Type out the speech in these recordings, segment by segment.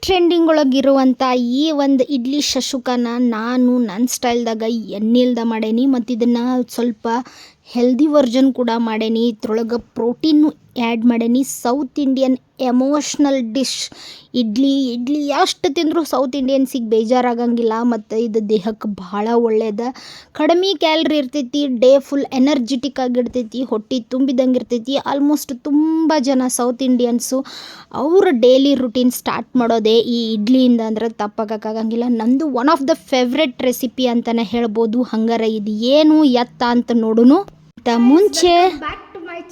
Trending ಒಳಗಿರುವಂಥ ಈ ಒಂದು ಇಡ್ಲಿ ಶಶುಕನ ನಾನು ನನ್ನ ಸ್ಟೈಲ್ದಾಗ ಎಣ್ಣಿಲ್ದ ಮಾಡೇನಿ ಮತ್ತು ಇದನ್ನು ಸ್ವಲ್ಪ ಹೆಲ್ದಿ ವರ್ಜನ್ ಕೂಡ ಮಾಡೇನಿ. ಇದ್ರೊಳಗೆ ಪ್ರೋಟೀನು ಆ್ಯಡ್ ಮಾಡೀನಿ South Indian emotional dish. Idli idli ಎಷ್ಟು ತಿಂದರೂ ಸೌತ್ ಇಂಡಿಯನ್ಸಿಗೆ ಬೇಜಾರಾಗಂಗಿಲ್ಲ, ಮತ್ತು ಇದು ದೇಹಕ್ಕೆ ಭಾಳ ಒಳ್ಳೆಯದ ಕಡಿಮೆ ಕ್ಯಾಲ್ರಿ ಇರ್ತೈತಿ, ಡೇ ಫುಲ್ ಎನರ್ಜಿಟಿಕ್ ಆಗಿರ್ತೈತಿ, ಹೊಟ್ಟೆ ತುಂಬಿದಂಗೆ ಇರ್ತೈತಿ. ಆಲ್ಮೋಸ್ಟ್ ತುಂಬ ಜನ ಸೌತ್ ಇಂಡಿಯನ್ಸು ಅವರು ಡೈಲಿ ರುಟೀನ್ ಸ್ಟಾರ್ಟ್ ಮಾಡೋದೇ ಈ ಇಡ್ಲಿಯಿಂದ ಅಂದ್ರೆ ತಪ್ಪಾಗಕ್ಕಾಗಂಗಿಲ್ಲ. ನಂದು one of the favourite recipe ಅಂತಲೇ ಹೇಳ್ಬೋದು. ಹಂಗಾರೆ ಇದು ಏನು ಎತ್ತ ಅಂತ ನೋಡುನು. ಮುಂಚೆ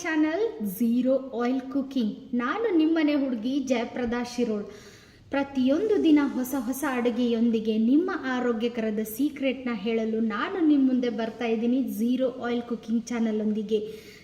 ಚಾನಲ್ ಝೀರೋ ಆಯಿಲ್ ಕುಕಿಂಗ್ ನಾನು ನಿಮ್ಮನೆ ಹುಡುಗಿ ಜಯಪ್ರದಾ ಶಿರೋಳ್. ಪ್ರತಿಯೊಂದು ದಿನ ಹೊಸ ಹೊಸ ಅಡುಗೆಯೊಂದಿಗೆ ನಿಮ್ಮ ಆರೋಗ್ಯಕರದ ಸೀಕ್ರೆಟ್ನ ಹೇಳಲು ನಾನು ನಿಮ್ಮ ಮುಂದೆ ಬರ್ತಾ ಇದ್ದೀನಿ ಝೀರೋ ಆಯಿಲ್ ಕುಕಿಂಗ್ ಚಾನಲೊಂದಿಗೆ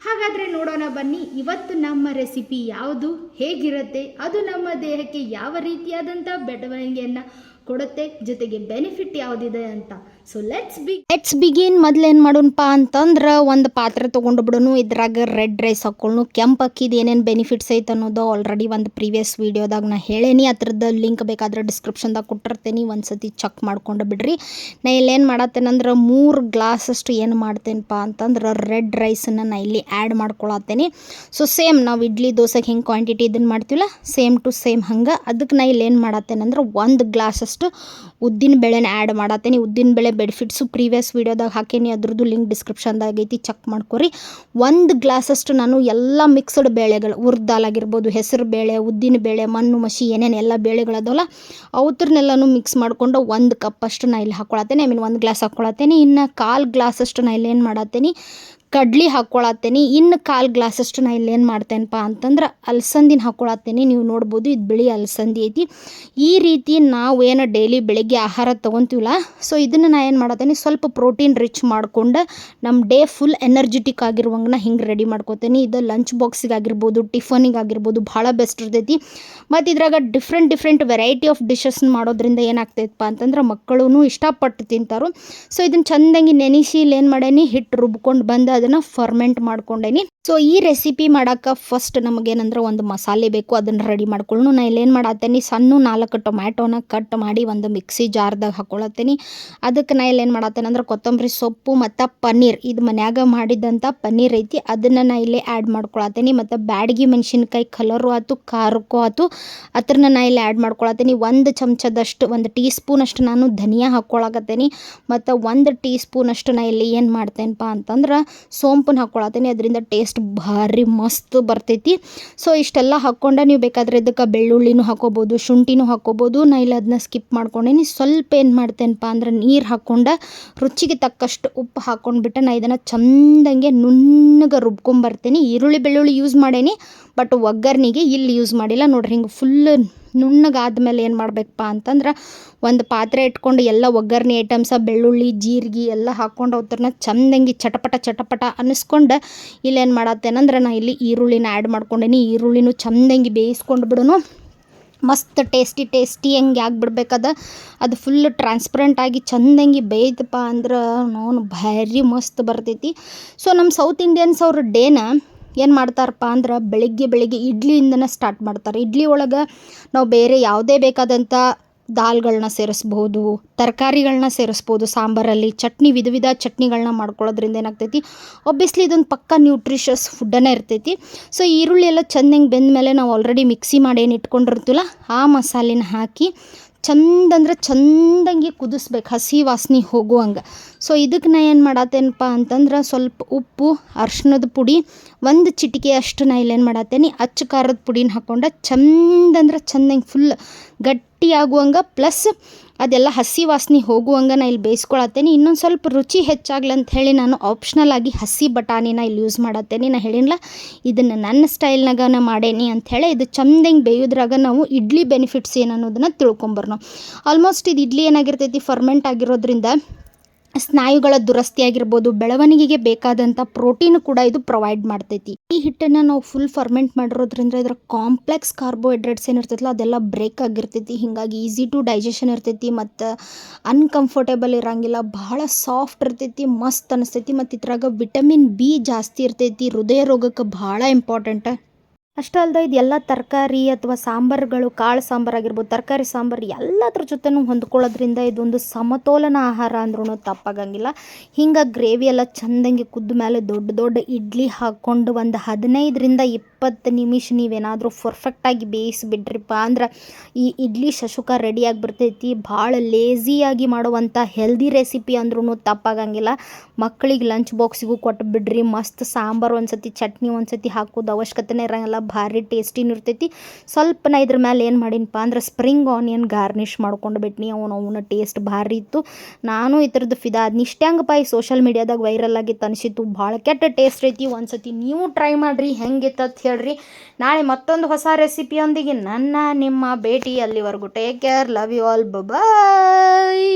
ಹಾಗಾದರೆ ನೋಡೋಣ ಬನ್ನಿ ಇವತ್ತು ನಮ್ಮ ರೆಸಿಪಿ ಯಾವುದು ಹೇಗಿರುತ್ತೆ ಅದು ನಮ್ಮ ದೇಹಕ್ಕೆ ಯಾವ ರೀತಿಯಾದಂಥ ಬೆಳವಣಿಗೆಯನ್ನು ಕೊಡುತ್ತೆ, ಜೊತೆಗೆ ಬೆನಿಫಿಟ್ ಯಾವುದಿದೆ ಅಂತ. So let's be let's begin ಮೊದ್ಲು ಏನು ಮಾಡೋಣಪ್ಪ ಅಂತಂದ್ರೆ ಒಂದು ಪಾತ್ರೆ ತೊಗೊಂಡು ಬಿಡೋನು ಇದ್ರಾಗ ರೆಡ್ ರೈಸ್ ಹಾಕೊಳ್ಳು ಕೆಂಪು ಅಕ್ಕಿದು ಏನೇನು ಬೆನಿಫಿಟ್ಸ್ ಐತೆ ಅನ್ನೋದು ಆಲ್ರೆಡಿ ಒಂದು ಪ್ರೀವಿಯಸ್ ವೀಡಿಯೋದಾಗ ನಾ ಹೇಳೇನಿ. ಅದ್ರದ್ದು ಲಿಂಕ್ ಬೇಕಾದ್ರೆ ಡಿಸ್ಕ್ರಿಪ್ಷನ್ದಾಗ ಕೊಟ್ಟಿರ್ತೀನಿ ಒಂದು ಸತಿ ಚೆಕ್ ಮಾಡ್ಕೊಂಡು ಬಿಡ್ರಿ. ನಾ ಇಲ್ಲೇನು ಮಾಡತ್ತೇನಂದ್ರೆ ಮೂರು ಗ್ಲಾಸಷ್ಟು ಏನು ಮಾಡ್ತೇನಪ್ಪ ಅಂತಂದ್ರೆ ರೆಡ್ ರೈಸನ್ನು ನಾ ಇಲ್ಲಿ ಆ್ಯಡ್ ಮಾಡ್ಕೊಳತ್ತೇನೆ. ಸೊ ಸೇಮ್ ನಾವು ಇಡ್ಲಿ, ದೋಸೆಗೆ ಹೆಂಗೆ ಕ್ವಾಂಟಿಟಿ ಇದನ್ನು ಮಾಡ್ತೀವಲ್ಲ ಸೇಮ್ ಟು ಸೇಮ್ ಹಂಗೆ. ಅದಕ್ಕೆ ನಾ ಇಲ್ಲಿ ಏನು ಮಾಡತ್ತೇನಂದ್ರೆ ಒಂದು ಗ್ಲಾಸಷ್ಟು ಉದ್ದಿನ ಬೇಳೆನ ಆ್ಯಡ್ ಮಾಡತ್ತೇನೆ. ಉದ್ದಿನ ಬೇಳೆ ಬೆನಿಫಿಟ್ಸು ಪ್ರೀವಿಯಸ್ ವೀಡಿಯೋದಾಗ ಹಾಕೇನಿ. ಅದ್ರದ್ದು ಲಿಂಕ್ ಡಿಸ್ಕ್ರಿಪ್ಷನ್ದಾಗೈತಿ ಚೆಕ್ ಮಾಡ್ಕೊರಿ. ಒಂದು ಗ್ಲಾಸಷ್ಟು ನಾನು ಎಲ್ಲ ಮಿಕ್ಸ್ಡ್ ಬೇಳೆಗಳು ಉರ್ದಾಲಾಗಿರ್ಬೋದು ಹೆಸರು ಬೇಳೆ, ಉದ್ದಿನ ಬೇಳೆ, ಮಣ್ಣು, ಮಸಿ, ಏನೇನು ಎಲ್ಲ ಬೇಳೆಗಳದವಲ್ಲ ಅವ್ರನ್ನೆಲ್ಲನೂ ಮಿಕ್ಸ್ ಮಾಡಿಕೊಂಡು ಒಂದು ಕಪ್ಪಷ್ಟು ನಾ ಇಲ್ಲಿ ಹಾಕ್ಕೊಳತ್ತೇನೆ ಐ ಮೀನ್ ಒಂದು ಗ್ಲಾಸ್ ಹಾಕ್ಕೊಳತ್ತೇನೆ ಇನ್ನು ಕಾಲು ಗ್ಲಾಸಷ್ಟು ನಾ ಇಲ್ಲಿ ಏನು ಮಾಡತ್ತೇನೆ? ಕಡ್ಲಿ ಹಾಕ್ಕೊಳತ್ತೇನೆ. ಇನ್ನು ಕಾಲು ಗ್ಲಾಸಷ್ಟು ನಾ ಏನು ಮಾಡ್ತೇನಪ್ಪ ಅಂತಂದ್ರೆ ಅಲಸಂದಿನ ಹಾಕ್ಕೊಳತ್ತೇನಿ. ನೀವು ನೋಡ್ಬೋದು ಇದು ಬಿಳಿ ಅಲಸಂದಿ ಐತಿ. ಈ ರೀತಿ ನಾವು ಏನು ಡೈಲಿ ಬೆಳಿಗ್ಗೆ ಆಹಾರ ತೊಗೊತೀವಲ್ಲ ಸೊ ಇದನ್ನು ನಾ ಏನು ಮಾಡತ್ತೇನೆ? ಸ್ವಲ್ಪ ಪ್ರೋಟೀನ್ ರಿಚ್ ಮಾಡ್ಕೊಂಡು ನಮ್ಮ ಡೇ ಫುಲ್ ಎನರ್ಜೆಟಿಕ್ ಆಗಿರುವಂಗೆ ಹಿಂಗೆ ರೆಡಿ ಮಾಡ್ಕೋತೇನೆ. ಇದು ಲಂಚ್ ಬಾಕ್ಸಿಗಾಗಿರ್ಬೋದು ಆಗಿರ್ಬೋದು ಟಿಫನಿಗೆ ಆಗಿರ್ಬೋದು ಭಾಳ ಬೆಸ್ಟ್ ಇರ್ತೈತಿ. ಮತ್ತು ಇದ್ರಾಗ ಡಿಫ್ರೆಂಟ್ ಡಿಫ್ರೆಂಟ್ ವೆರೈಟಿ ಆಫ್ ಡಿಶಸ್ನ ಮಾಡೋದ್ರಿಂದ ಏನಾಗ್ತೈತಪ್ಪ ಅಂತಂದ್ರೆ ಮಕ್ಕಳು ಇಷ್ಟಪಟ್ಟು ತಿಂತಾರೋ. ಸೊ ಇದನ್ನು ಚಂದಂಗಿ ನೆನೆಸಿ ಇಲ್ಲಿ ಏನು ಮಾಡೇನಿ? ಹಿಟ್ಟು ರುಬ್ಕೊಂಡು ಬಂದು ಅದನ್ನು ಫರ್ಮೆಂಟ್ ಮಾಡ್ಕೊಂಡೇನಿ. ಸೊ ಈ ರೆಸಿಪಿ ಮಾಡೋಕೆ ಫಸ್ಟ್ ನಮಗೇನಂದ್ರೆ ಒಂದು ಮಸಾಲೆ ಬೇಕು, ಅದನ್ನು ರೆಡಿ ಮಾಡ್ಕೊಳ್ಳು ನಾ ಇಲ್ಲೇನು ಮಾಡತ್ತೇನಿ ಸಣ್ಣ ನಾಲ್ಕು ಟೊಮ್ಯಾಟೋನ ಕಟ್ ಮಾಡಿ ಒಂದು ಮಿಕ್ಸಿ ಜಾರ್ದಾಗ ಹಾಕೊಳತ್ತೇನಿ. ಅದಕ್ಕೆ ನಾ ಇಲ್ಲೇನು ಮಾಡತ್ತೇನೆ ಅಂದ್ರೆ ಕೊತ್ತಂಬರಿ ಸೊಪ್ಪು ಮತ್ತು ಪನ್ನೀರ್, ಇದು ಮನ್ಯಾಗ ಮಾಡಿದಂಥ ಪನ್ನೀರ್ ಐತಿ, ಅದನ್ನು ನಾ ಇಲ್ಲೇ ಆ್ಯಡ್ ಮಾಡ್ಕೊಳತ್ತೇನಿ. ಮತ್ತು ಬ್ಯಾಡಗಿ ಮೆಣಸಿನ್ಕಾಯಿ ಕಲರು ಆಯ್ತು ಖಾರಕ್ಕೂ ಆಯ್ತು ಅದ್ರನ್ನ ನಾ ಇಲ್ಲಿ ಆ್ಯಡ್ ಮಾಡ್ಕೊಳತ್ತೇನಿ. ಒಂದು ಚಮಚದಷ್ಟು, ಒಂದು ಟೀ ಸ್ಪೂನಷ್ಟು ನಾನು ಧನಿಯಾ ಹಾಕ್ಕೊಳಕತ್ತೇನಿ ಮತ್ತು ಒಂದು ಟೀ ಸ್ಪೂನಷ್ಟು ನಾ ಇಲ್ಲಿ ಏನು ಮಾಡ್ತೇನಪ್ಪ ಅಂತಂದ್ರೆ ಸೋಂಪನ್ನ ಹಾಕ್ಕೊಳತ್ತೀನಿ, ಅದರಿಂದ ಟೇಸ್ಟ್ ಭಾರಿ ಮಸ್ತ್ ಬರ್ತೈತಿ. ಸೊ ಇಷ್ಟೆಲ್ಲ ಹಾಕ್ಕೊಂಡ, ನೀವು ಬೇಕಾದರೆ ಇದಕ್ಕೆ ಬೆಳ್ಳುಳ್ಳಿನೂ ಹಾಕೋಬೋದು ಶುಂಠಿನೂ ಹಾಕೋಬೋದು ನಾ ಇಲ್ಲಿ ಅದನ್ನ ಸ್ಕಿಪ್ ಮಾಡ್ಕೊಂಡೇನಿ. ಸ್ವಲ್ಪ ಏನು ಮಾಡ್ತೇನಪ್ಪ ಅಂದ್ರೆ ನೀರು ಹಾಕ್ಕೊಂಡ ರುಚಿಗೆ ತಕ್ಕಷ್ಟು ಉಪ್ಪು ಹಾಕ್ಕೊಂಡ್ಬಿಟ್ಟು ನಾ ಇದನ್ನು ಚಂದಂಗೆ ನುಣ್ಣಗೆ ರುಬ್ಕೊಂಬರ್ತೀನಿ. ಈರುಳ್ಳಿ ಬೆಳ್ಳುಳ್ಳಿ ಯೂಸ್ ಮಾಡೇನಿ ಬಟ್ ಒಗ್ಗರಣೆಗೆ ಇಲ್ಲಿ ಯೂಸ್ ಮಾಡಿಲ್ಲ. ನೋಡ್ರಿ ಹಿಂಗೆ ಫುಲ್ ನುಣ್ಣಗಾದ್ಮೇಲೆ ಏನು ಮಾಡಬೇಕಪ್ಪ ಅಂತಂದ್ರೆ ಒಂದು ಪಾತ್ರೆ ಇಟ್ಕೊಂಡು ಎಲ್ಲ ಒಗ್ಗರಣೆ ಐಟಮ್ಸ ಬೆಳ್ಳುಳ್ಳಿ, ಜೀರಿಗೆ ಎಲ್ಲ ಹಾಕ್ಕೊಂಡು ಅವ್ರನ್ನ ಚಂದಂಗಿ ಚಟಪಟ ಚಟಪಟ ಅನ್ನಿಸ್ಕೊಂಡು ಇಲ್ಲೇನು ಮಾಡತ್ತೇನಂದ್ರೆ ನಾ ಇಲ್ಲಿ ಈರುಳ್ಳಿನ ಆ್ಯಡ್ ಮಾಡ್ಕೊಂಡೇನಿ. ಈರುಳ್ಳಿನೂ ಚಂದಂಗಿ ಬೇಯಿಸ್ಕೊಂಡು ಬಿಡೋನು. ಮಸ್ತ್ ಟೇಸ್ಟಿ ಟೇಸ್ಟಿ ಹೆಂಗೆ ಆಗಿಬಿಡ್ಬೇಕದ ಅದು. ಫುಲ್ ಟ್ರಾನ್ಸ್ಪರೆಂಟ್ ಆಗಿ ಚಂದಂಗಿ ಬೇಯ್ತಪ್ಪ ಅಂದ್ರೆ ನೋನು ಭಾರಿ ಮಸ್ತ್ ಬರ್ತೈತಿ. ಸೊ ನಮ್ಮ ಸೌತ್ ಇಂಡಿಯನ್ಸ್ ಅವ್ರ ಡೇನ ಏನು ಮಾಡ್ತಾರಪ್ಪ ಅಂದ್ರೆ ಬೆಳಗ್ಗೆ ಬೆಳಗ್ಗೆ ಇಡ್ಲಿಯಿಂದನೇ ಸ್ಟಾರ್ಟ್ ಮಾಡ್ತಾರೆ. ಇಡ್ಲಿ ಒಳಗೆ ನಾವು ಬೇರೆ ಯಾವುದೇ ಬೇಕಾದಂಥ ದಾಲ್ಗಳನ್ನ ಸೇರಿಸ್ಬೋದು ತರಕಾರಿಗಳನ್ನ ಸೇರಿಸ್ಬೋದು, ಸಾಂಬಾರಲ್ಲಿ ಚಟ್ನಿ, ವಿಧ ವಿಧ ಚಟ್ನಿಗಳನ್ನ ಮಾಡ್ಕೊಳ್ಳೋದ್ರಿಂದ ಏನಾಗ್ತೈತಿ? ಒಬ್ಬಿಯಸ್ಲಿ ಇದೊಂದು ಪಕ್ಕ ನ್ಯೂಟ್ರಿಷಸ್ ಫುಡ್ಡನೇ ಇರ್ತೈತಿ. ಸೊ ಈರುಳ್ಳಿ ಎಲ್ಲ ಚೆಂದಂಗೆ ಬೆಂದ ಮೇಲೆ ನಾವು ಆಲ್ರೆಡಿ ಮಿಕ್ಸಿ ಮಾಡಿ ಏನು ಇಟ್ಕೊಂಡಿರ್ತೀವಲ್ಲ, ಆ ಮಸಾಲೆನ ಹಾಕಿ ಚಂದ ಅಂದ್ರೆ ಚಂದಂಗೆ ಕುದಿಸ್ಬೇಕು, ಹಸಿ ವಾಸನೆ ಹೋಗುವಂಗೆ. ಸೊ ಇದಕ್ಕೆ ನಾ ಏನು ಮಾಡತ್ತೇನಪ್ಪ ಅಂತಂದ್ರೆ ಸ್ವಲ್ಪ ಉಪ್ಪು, ಅರ್ಶಿಣದ ಪುಡಿ, ಒಂದು ಚಿಟಿಕೆ ಅಷ್ಟು ನಾ ಇಲ್ಲೇನು ಮಾಡತ್ತೇನೆ ಅಚ್ಚ ಖಾರದ ಪುಡಿನ ಹಾಕ್ಕೊಂಡು ಚಂದಂದ್ರೆ ಚಂದಂಗೆ ಫುಲ್ ಗಟ್ಟಿಯಾಗುವಂಗೆ, ಪ್ಲಸ್ ಅದೆಲ್ಲ ಹಸಿ ವಾಸನೆ ಹೋಗುವಂಗೆ ನಾ ಇಲ್ಲಿ ಬೇಯಿಸ್ಕೊಳತ್ತೇನೆ. ಇನ್ನೊಂದು ಸ್ವಲ್ಪ ರುಚಿ ಹೆಚ್ಚಾಗ್ಲಂತ ಹೇಳಿ ನಾನು ಆಪ್ಷನಲ್ ಆಗಿ ಹಸಿ ಬಟಾಣಿನ ಇಲ್ಲಿ ಯೂಸ್ ಮಾಡತ್ತೇನೆ. ನಾ ಹೇಳಿನಲ್ಲ ಇದನ್ನು ನನ್ನ ಸ್ಟೈಲ್ನಾಗ ನಾ ಮಾಡೇನಿ ಅಂಥೇಳಿ ಇದು ಚಂದಂಗೆ ಬೇಯೋದ್ರಾಗ ನಾವು ಇಡ್ಲಿ ಬೆನಿಫಿಟ್ಸ್ ಏನು ಅನ್ನೋದನ್ನು ತಿಳ್ಕೊಂಬರ್ನು. ಆಲ್ಮೋಸ್ಟ್ ಇದು ಇಡ್ಲಿ ಏನಾಗಿರ್ತೈತಿ ಫರ್ಮೆಂಟ್ ಆಗಿರೋದ್ರಿಂದ ಸ್ನಾಯುಗಳ ದುರಸ್ತಿ ಆಗಿರ್ಬೋದು ಬೆಳವಣಿಗೆಗೆ ಬೇಕಾದಂಥ ಪ್ರೋಟೀನ್ ಕೂಡ ಇದು ಪ್ರೊವೈಡ್ ಮಾಡ್ತೈತಿ. ಈ ಹಿಟ್ಟನ್ನು ನಾವು ಫುಲ್ ಫರ್ಮೆಂಟ್ ಮಾಡಿರೋದ್ರಿಂದ ಇದರ ಕಾಂಪ್ಲೆಕ್ಸ್ ಕಾರ್ಬೋಹೈಡ್ರೇಟ್ಸ್ ಏನಿರ್ತೈತಲ್ಲ ಅದೆಲ್ಲ ಬ್ರೇಕ್ ಆಗಿರ್ತೈತಿ. ಹೀಗಾಗಿ ಈಸಿ ಟು ಡೈಜೆಷನ್ ಇರ್ತೈತಿ ಮತ್ತು ಅನ್ಕಂಫರ್ಟೇಬಲ್ ಇರಂಗಿಲ್ಲ, ಬಹಳ ಸಾಫ್ಟ್ ಇರ್ತೈತಿ, ಮಸ್ತ್ ಅನಿಸ್ತೈತಿ. ಮತ್ತು ಇದ್ರಾಗ ವಿಟಮಿನ್ ಬಿ ಜಾಸ್ತಿ ಇರ್ತೈತಿ. ಹೃದಯ ರೋಗಕ್ಕೆ ಭಾಳ ಇಂಪಾರ್ಟೆಂಟ್ ಅಷ್ಟೇ ಅಲ್ಲದೆ ಇದೆಲ್ಲ ತರಕಾರಿ ಅಥವಾ ಸಾಂಬಾರುಗಳು, ಕಾಳು ಸಾಂಬಾರು ಆಗಿರ್ಬೋದು, ತರಕಾರಿ ಸಾಂಬಾರು ಎಲ್ಲದ್ರ ಜೊತೆನೂ ಹೊಂದ್ಕೊಳ್ಳೋದ್ರಿಂದ ಇದೊಂದು ಸಮತೋಲನ ಆಹಾರ ಅಂದ್ರೂ ತಪ್ಪಾಗಂಗಿಲ್ಲ. ಹಿಂಗೆ ಗ್ರೇವಿ ಎಲ್ಲ ಚಂದಂಗೆ ಕುದ್ದ ಮೇಲೆ ದೊಡ್ಡ ದೊಡ್ಡ ಇಡ್ಲಿ ಹಾಕ್ಕೊಂಡು ಒಂದು ಹದಿನೈದರಿಂದ ಇಪ್ಪತ್ತು ನಿಮಿಷ ನೀವೇನಾದರೂ ಪರ್ಫೆಕ್ಟಾಗಿ ಬೇಯಿಸಿಬಿಟ್ರಿಪ್ಪ ಅಂದ್ರೆ ಈ ಇಡ್ಲಿ ಶಶುಕ ರೆಡಿಯಾಗಿ ಬರ್ತೈತಿ. ಭಾಳ ಲೇಝಿಯಾಗಿ ಮಾಡುವಂಥ ಹೆಲ್ದಿ ರೆಸಿಪಿ ಅಂದ್ರೂ ತಪ್ಪಾಗಂಗಿಲ್ಲ. ಮಕ್ಕಳಿಗೆ ಲಂಚ್ ಬಾಕ್ಸಿಗೂ ಕೊಟ್ಟು ಬಿಡ್ರಿ ಮಸ್ತ್ ಸಾಂಬಾರು ಒಂದು ಸತಿ ಚಟ್ನಿ ಒಂದು ಸತಿ ಹಾಕೋದು ಅವಶ್ಯಕತೆನೇ ಇರೋಂಗಿಲ್ಲ. ಭಾರಿ ಟೇಸ್ಟಿನೂ ಇರ್ತೈತಿ. ಸ್ವಲ್ಪ ನಾ ಇದ್ರ ಮೇಲೆ ಏನು ಮಾಡೀನಪ್ಪ ಅಂದ್ರೆ ಸ್ಪ್ರಿಂಗ್ ಆನಿಯನ್ ಗಾರ್ನಿಷ್ ಮಾಡ್ಕೊಂಡು ಬಿಟ್ನಿ. ಅವನು ಅವನ ಟೇಸ್ಟ್ ಭಾರಿ ಇತ್ತು. ನಾನು ಈ ಥರದ್ದು ಫಿದಾ ಅದ್ನ ಇಷ್ಟಂಗಪ್ಪ ಈ ಸೋಷಲ್ ಮೀಡಿಯಾದಾಗ ವೈರಲ್ ಆಗಿತ್ತು ಅನಿಸಿತ್ತು. ಭಾಳ ಕೆಟ್ಟ ಟೇಸ್ಟ್ ಐತಿ. ಒಂದು ಸತಿ ನೀವು ಟ್ರೈ ಮಾಡಿರಿ. ಹೆಂಗೆ ಅಂತ ಹೇಳ್ರಿ. ನಾಳೆ ಮತ್ತೊಂದು ಹೊಸ ರೆಸಿಪಿಯೊಂದಿಗೆ ನನ್ನ ನಿಮ್ಮ ಭೇಟಿ ಅಲ್ಲಿವರೆಗೂ take care love you all bye